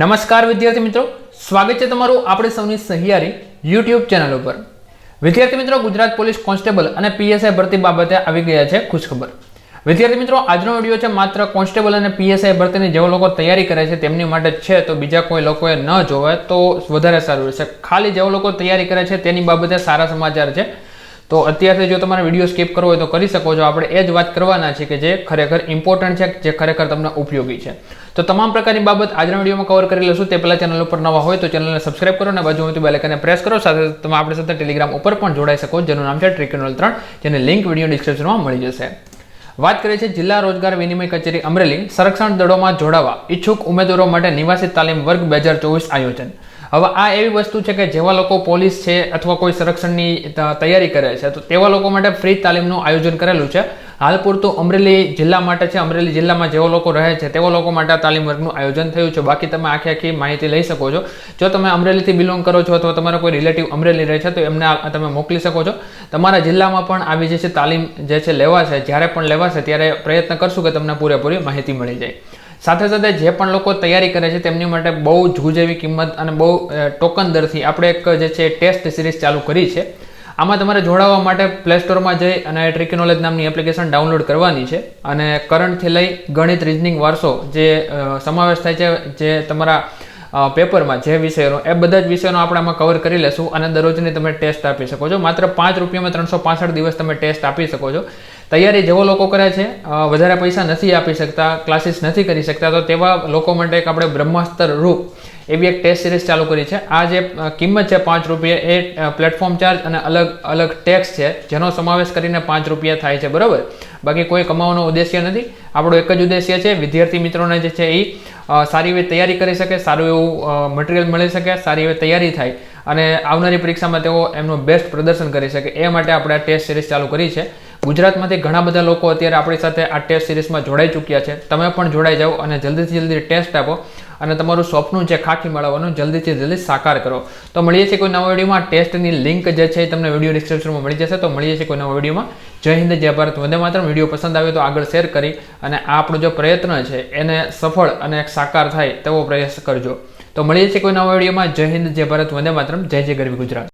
નમસ્કાર વિદ્યાર્થી મિત્રો. સ્વાગત છે તમારું આપણે સૌની સહિયારી યુટ્યુબ ચેનલ ઉપર. વિદ્યાર્થી મિત્રો, ગુજરાત પોલીસ કોન્સ્ટેબલ અને પીએસઆઈ ભરતી બાબતે આવી ગયા છે ખુશખબર. વિદ્યાર્થી મિત્રો, આજનો વીડિયો છે માત્ર કોન્સ્ટેબલ અને પીએસઆઈ ભરતીની જેઓ લોકો તૈયારી કરે છે તેમની માટે છે, તો બીજા કોઈ લોકોએ ન જોવે તો વધારે સારું રહેશે. ખાલી જેઓ લોકો તૈયારી કરે છે તેની બાબતે સારા સમાચાર છે. તો અત્યારથી જો તમારે વીડિયો સ્કીપ કરવો હોય તો કરી શકો છો. આપણે એ જ વાત કરવાના છે કે જે ખરેખર ઇમ્પોર્ટન્ટ છે, જે ખરેખર તમને ઉપયોગી છે. તો તમામ પ્રકારની બાબત આજના વિડીયોમાં કવર કરી લઈશું. તે પહેલાં ચેનલ ઉપર નવા હોય તો ચેનલને સબસ્ક્રાઇબ કરો અને બાજુમાંથી બેલેકને પ્રેસ કરો. સાથે તમે આપણી સાથે ટેલિગ્રામ ઉપર પણ જોડાઈ શકો, જેનું નામ છે ટ્રિક્યુનલ ત્રણ, જેની લિંક વીડિયો ડિસ્ક્રિપ્શનમાં મળી જશે. વાત કરીએ છીએ જિલ્લા રોજગાર વિનિમય કચેરી અમરેલી સંરક્ષણ દળોમાં જોડાવા ઈચ્છુક ઉમેદવારો માટે નિવાસી તાલીમ વર્ગ બે આયોજન. હવે આ એવી વસ્તુ છે કે જેવા લોકો પોલીસ છે અથવા કોઈ સંરક્ષણની તૈયારી કરે છે, તો તેવા લોકો માટે ફ્રી તાલીમનું આયોજન કરેલું છે. હાલ પૂરતું અમરેલી જિલ્લા માટે છે, અમરેલી જિલ્લામાં જેઓ લોકો રહે છે, તેવા લોકો માટે તાલીમ વર્ગનું આયોજન થયું છે. બાકી તમે આખી આખી માહિતી લઈ શકો છો. જો તમે અમરેલીથી બિલોંગ કરો છો અથવા તમારા કોઈ રિલેટિવ અમરેલી રહે છે, તો એમને તમે મોકલી શકો છો. તમારા જિલ્લામાં પણ આવી જે છે તાલીમ જે છે લેવાશે, જ્યારે પણ લેવાશે, ત્યારે પ્રયત્ન કરશું કે તમને પૂરેપૂરી માહિતી મળી જાય. સાથે સાથે જે પણ લોકો તૈયારી કરે છે તેમની માટે બહુ જૂજ એવી કિંમત અને બહુ ટોકન દરથી આપણે એક જે છે ટેસ્ટ સિરીઝ ચાલુ કરી છે. આમાં તમારે જોડાવા માટે પ્લે સ્ટોરમાં જઈ અને ટ્રિકી નોલેજ નામની એપ્લિકેશન ડાઉનલોડ કરવાની છે અને કરંટથી લઈ ગણિત રિઝનિંગ વારસો જે સમાવેશ થાય છે, જે તમારા પેપરમાં જે વિષયોનો, એ બધા જ વિષયોનો આપણે આમાં કવર કરી લેશું અને દરરોજની તમે ટેસ્ટ આપી શકો છો. માત્ર પાંચ રૂપિયામાં ત્રણસો પાસઠ દિવસ તમે ટેસ્ટ આપી શકો છો. તૈયારી જેવો લોકો કરે છે વધારે પૈસા નથી આપી શકતા ક્લાસીસ નથી કરી શકતા, તો તેવા લોકો માટે એક આપણે બ્રહ્માસ્ત્ર રૂપ એવી એક ટેસ્ટ સિરીઝ ચાલુ કરી છે. આ જે કિંમત છે પાંચ રૂપિયા એ પ્લેટફોર્મ ચાર્જ અને અલગ અલગ ટેક્સ છે, જેનો સમાવેશ કરીને પાંચ રૂપિયા થાય છે, બરાબર? બાકી કોઈ કમાવાનો ઉદ્દેશ્ય નથી. આપણો એક જ ઉદ્દેશ્ય છે, વિદ્યાર્થી મિત્રોને જે છે એ સારી એવી તૈયારી કરી શકે, સારું એવું મટીરિયલ મળી શકે, સારી એવી તૈયારી થાય અને આવનારી પરીક્ષામાં તેઓ એમનું બેસ્ટ પ્રદર્શન કરી શકે. એ માટે આપણે આ ટેસ્ટ સિરીઝ ચાલુ કરી છે. ગુજરાતમાંથી ઘણા બધા લોકો અત્યારે આપણી સાથે આ ટેસ્ટ સિરીઝમાં જોડાઈ ચૂક્યા છે. તમે પણ જોડાઈ જાઓ અને જલ્દીથી જલ્દી ટેસ્ટ આપો અને તમારું સ્વપ્નું છે ખાખી મેળવવાનું જલ્દીથી જલ્દી સાકાર કરો. તો મળીએ છીએ કોઈ નવા વિડીયોમાં. ટેસ્ટની લિંક જે છે તમને વીડિયો ડિસ્ક્રિપ્શનમાં મળી જશે. તો મળીએ છીએ કોઈ નવા વિડીયોમાં. જય હિન્દ, જય ભારત. વંદે માત્ર વીડિયો પસંદ આવ્યો તો આગળ શેર કરી અને આ આપણો જો પ્રયત્ન છે એને સફળ અને સાકાર થાય તેવો પ્રયાસ કરજો. તો મળીએ છીએ કોઈ નવા વિડીયોમાં. જય હિન્દ, જય ભારત. વંદે માતરમ. જય જય ગરવી ગુજરાત.